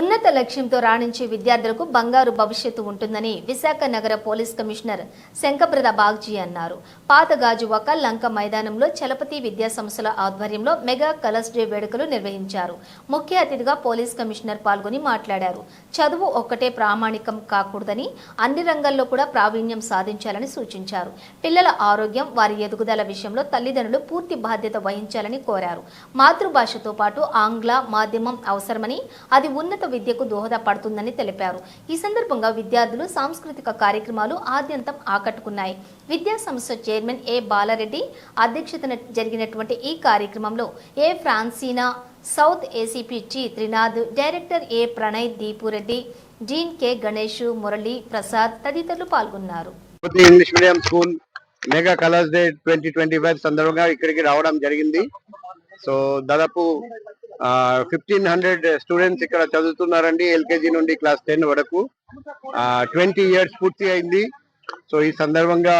ఉన్నత లక్ష్యంతో రాణించే విద్యార్థులకు బంగారు భవిష్యత్తు ఉంటుందని విశాఖ నగర పోలీస్ కమిషనర్ శంకప్రద బాగ్జీ అన్నారు. పాత గాజువాక లంక మైదానంలో చలపతి విద్యా సంస్థల ఆధ్వర్యంలో మెగా కలర్స్ డే వేడుకలు నిర్వహించారు. ముఖ్య అతిథిగా పోలీస్ కమిషనర్ పాల్గొని మాట్లాడారు. చదువు ఒక్కటే ప్రామాణికం కాకూడదని అన్ని రంగాల్లో కూడా ప్రావీణ్యం సాధించాలని సూచించారు. పిల్లల ఆరోగ్యం వారి ఎదుగుదల విషయంలో తల్లిదండ్రులు పూర్తి బాధ్యత వహించాలని కోరారు. మాతృభాషతో పాటు ఆంగ్ల మాధ్యమం అవసరమని అది ఉన్నత విద్యకు దోహదపడుతుందని తెలిపారు. ఈ సందర్భంగా విద్యార్థులు సాంస్కృతిక కార్యక్రమాలు ఆద్యంతం ఆకట్టుకున్నాయి. విద్యా సంస్థ చైర్మన్ ఏ బాలారెడ్డి అధ్యక్షతన జరిగినటువంటి ఈ కార్యక్రమంలో ఏ ఫ్రాన్సీనా సౌత్ ఏసీపీ చి Trinath director A Pranay Deepureddy dean K Ganesh Murali Prasad తదితరులు పాల్గొన్నారు. English medium school mega colours day twenty twenty five సందర్భంగా ఇక్కడికి రావడం జరిగింది. సో దాదాపు ఫిఫ్టీన్ హండ్రెడ్ స్టూడెంట్స్ ఇక్కడ చదువుతున్నారండి ఎల్కేజీ నుండి క్లాస్ టెన్ వరకు. ట్వంటీ ఇయర్స్ పూర్తి అయింది. సో ఈ సందర్భంగా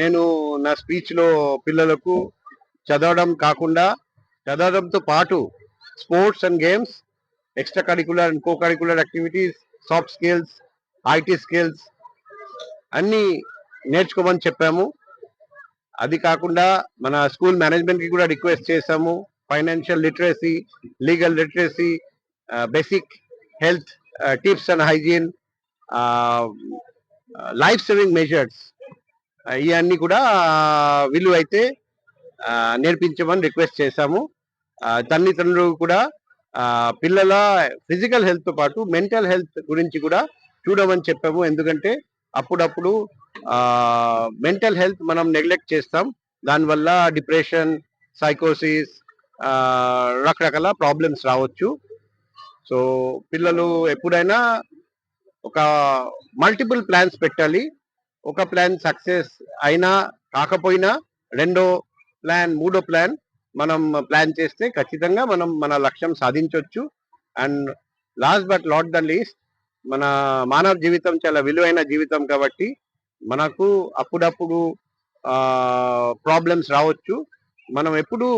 నేను నా స్పీచ్లో పిల్లలకు చదవడం కాకుండా చదవడంతో పాటు sports and games extra curricular and co curricular activities soft skills IT skills అన్నీ నేర్చుకోమని చెప్పాము. అది కాకుండా మన స్కూల్ మేనేజ్మెంట్కి కూడా రిక్వెస్ట్ చేశాము. Financial literacy legal literacy basic health tips and hygiene life saving measures ఇవన్నీ కూడా వీళ్ళు అయితే నేర్పించమని రిక్వెస్ట్ చేశాము. తల్లిదండ్రులు కూడా పిల్లల ఫిజికల్ హెల్త్ పాటు మెంటల్ హెల్త్ గురించి కూడా చూడమని చెప్పాము. ఎందుకంటే అప్పుడప్పుడు మెంటల్ హెల్త్ మనం నెగ్లెక్ట్ చేస్తాం. దానివల్ల డిప్రెషన్ సైకోసిస్ రకరకాల ప్రాబ్లమ్స్ రావచ్చు. సో పిల్లలు ఎప్పుడైనా ఒక మల్టిపుల్ ప్లాన్స్ పెట్టాలి. ఒక ప్లాన్ సక్సెస్ అయినా కాకపోయినా రెండో ప్లాన్ మూడో ప్లాన్ మనం ప్లాన్ చేస్తే ఖచ్చితంగా మనం మన లక్ష్యం సాధించవచ్చు and last but not the least మన మానవ జీవితం చాలా విలువైన జీవితం కాబట్టి మనకు అప్పుడప్పుడు ప్రాబ్లమ్స్ రావచ్చు. మనం ఎప్పుడు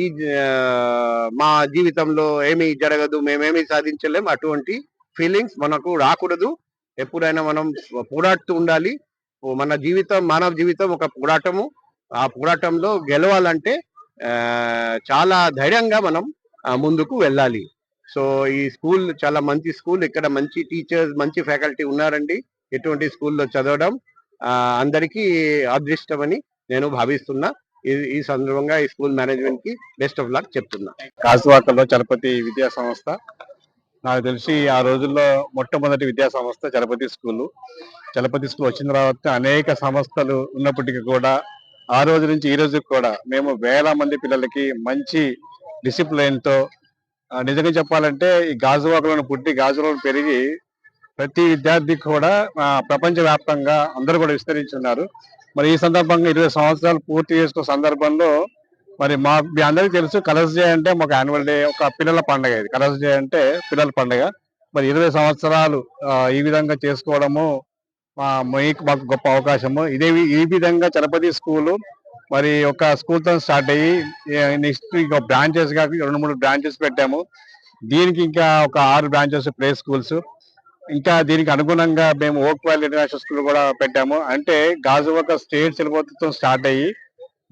ఈ మా జీవితంలో ఏమీ జరగదు మేమేమి సాధించలేం. అటువంటి ఫీలింగ్స్ మనకు రాకూడదు. ఎప్పుడైనా మనం పోరాడుతూ ఉండాలి. మన జీవితం మానవ జీవితం ఒక పోరాటము. ఆ పోరాటంలో గెలవాలంటే చాలా ధైర్యంగా మనం ముందుకు వెళ్ళాలి. సో ఈ స్కూల్ చాలా మంచి స్కూల్. ఇక్కడ మంచి టీచర్స్ మంచి ఫ్యాకల్టీ ఉన్నారండి. ఎటువంటి స్కూల్లో చదవడం అందరికీ అదృష్టమని నేను భావిస్తున్నా. ఈ- సందర్భంగా ఈ స్కూల్ మేనేజ్మెంట్కి బెస్ట్ ఆఫ్ లక్ చెప్తున్నా. కాసువాకల్లో చలపతి విద్యా సంస్థ నాకు తెలిసి ఆ రోజుల్లో మొట్టమొదటి విద్యా సంస్థ చలపతి స్కూల్. చలపతి స్కూల్ వచ్చిన తర్వాత అనేక సంస్థలు ఉన్నప్పటికీ కూడా ఆ రోజు నుంచి ఈ రోజు కూడా మేము వేల మంది పిల్లలకి మంచి డిసిప్లైన్తో నిజంగా చెప్పాలంటే ఈ గాజువాకలను పుట్టి గాజువాకలు పెరిగి ప్రతి విద్యార్థి కూడా ప్రపంచ ప్రపంచవ్యాప్తంగా అందరూ కూడా విస్తరించున్నారు. మరి ఈ సందర్భంగా ఇరవై సంవత్సరాలు పూర్తి చేసుకున్న సందర్భంలో మరి మా మీ అందరికీ తెలుసు కలర్స్ డే అంటే మాకు యాన్యువల్ డే ఒక పిల్లల పండుగ ఇది. కలర్స్ డే అంటే పిల్లల పండుగ. మరి ఇరవై సంవత్సరాలు ఈ విధంగా చేసుకోవడము మా మీకు మాకు గొప్ప అవకాశము. ఇదే ఈ విధంగా చలపతి స్కూలు మరి ఒక స్కూల్తో స్టార్ట్ అయ్యి నెక్స్ట్ ఇంకా బ్రాంచెస్ రెండు మూడు బ్రాంచెస్ పెట్టాము. దీనికి ఇంకా ఒక ఆరు బ్రాంచెస్ ప్లే స్కూల్స్. ఇంకా దీనికి అనుగుణంగా మేము ఓక్వాల్ ఇంటర్నేషనల్ స్కూల్ కూడా పెట్టాము. అంటే గాజువాక స్టేట్ సిలబస్తో స్టార్ట్ అయ్యి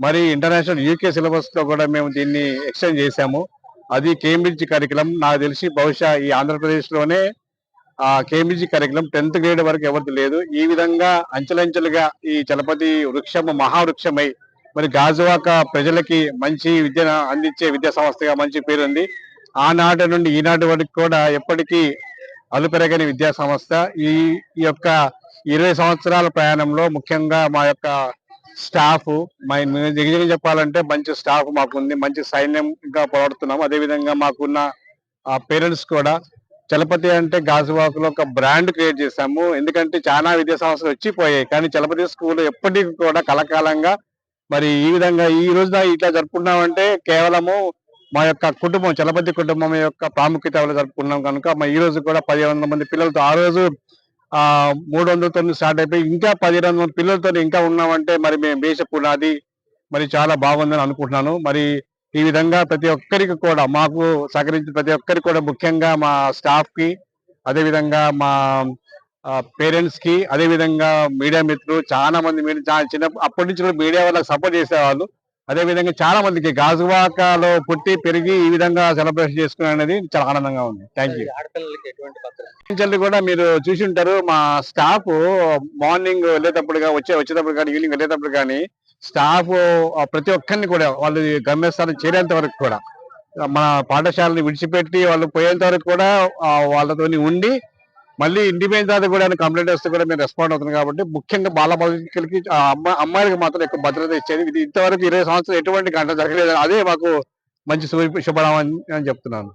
మరి ఇంటర్నేషనల్ యూకే సిలబస్లో కూడా మేము దీన్ని ఎక్స్టెండ్ చేశాము. అది కేంబ్రిడ్జ్ కరికులం. నాకు తెలిసి బహుశా ఈ ఆంధ్రప్రదేశ్లోనే ఆ కేంబ్రిడ్జ్ కరికులం టెన్త్ గ్రేడ్ వరకు ఎవరిది లేదు. ఈ విధంగా అంచెలంచెలుగా ఈ చలపతి వృక్షము మహావృక్షమై మరి గాజువాక ప్రజలకి మంచి విద్యను అందించే విద్యా సంస్థగా మంచి పేరుంది. ఆనాటి నుండి ఈనాటి వరకు కూడా ఎప్పటికీ అలుపెరగని విద్యా సంస్థ. ఈ ఈ యొక్క ఇరవై సంవత్సరాల ప్రయాణంలో ముఖ్యంగా మా యొక్క స్టాఫ్ మా నిజంగా చెప్పాలంటే మంచి స్టాఫ్ మాకు ఉంది మంచి సైన్యంగా పోరాడుతున్నాం. అదే విధంగా మాకున్న పేరెంట్స్ కూడా. చలపతి అంటే గాజువాకులో ఒక బ్రాండ్ క్రియేట్ చేశాము. ఎందుకంటే చాలా విద్యా సంస్థలు వచ్చిపోయాయి. కానీ చలపతి స్కూల్ ఎప్పటికీ కూడా కలకాలంగా మరి ఈ విధంగా ఈ రోజున ఇట్లా జరుపుకున్నామంటే కేవలము మా యొక్క కుటుంబం చలపతి కుటుంబం యొక్క ప్రాముఖ్యత వల్ల జరుపుకున్నాం కనుక మా ఈ రోజు కూడా పదిహేను మంది పిల్లలతో ఆ రోజు ఆ మూడు వందలతో స్టార్ట్ అయిపోయి ఇంకా పదిహేను మంది పిల్లలతో ఇంకా ఉన్నామంటే మరి మేము దేశ పునాది మరి చాలా బాగుందని అనుకుంటున్నాను. మరి ఈ విధంగా ప్రతి ఒక్కరికి కూడా మాకు సహకరించిన ప్రతి ఒక్కరికి కూడా ముఖ్యంగా మా స్టాఫ్కి మా పేరెంట్స్కి మీడియా మిత్రులు చాలా మంది మీడియా చిన్న అప్పటి నుంచి కూడా మీడియా వాళ్ళకి సపోర్ట్ చేసేవాళ్ళు. అదే విధంగా చాలా మందికి గాజువాకలో పుట్టి పెరిగి ఈ విధంగా సెలబ్రేషన్ చేసుకునే అనేది చాలా ఆనందంగా ఉంది. థ్యాంక్ యూ కూడా మీరు చూసి ఉంటారు. మా స్టాఫ్ మార్నింగ్ వెళ్ళేటప్పుడు వచ్చే వచ్చేటప్పుడు కానీ ఈవినింగ్ వెళ్ళేటప్పుడు కానీ స్టాఫ్ ప్రతి ఒక్కరిని కూడా వాళ్ళు గమ్యస్థానం చేరేంత వరకు కూడా మన పాఠశాలని విడిచిపెట్టి వాళ్ళు పోయేంత వరకు కూడా ఆ, వాళ్ళతోని ఉండి మళ్ళీ ఇండిపెండెంట్ దాని కూడా కంప్లైంట్ వస్తే కూడా మేము రెస్పాండ్ అవుతున్నాం కాబట్టి ముఖ్యంగా బాల బాలికలకి ఆ అమ్మాయిలకు మాత్రం ఎక్కువ భద్రత ఇచ్చేది. ఇది ఇంతవరకు ఇరవై సంవత్సరాలు ఎటువంటి గంట జరగలేదు. అదే మాకు మంచి శుభ శుభడం అని చెప్తున్నాను.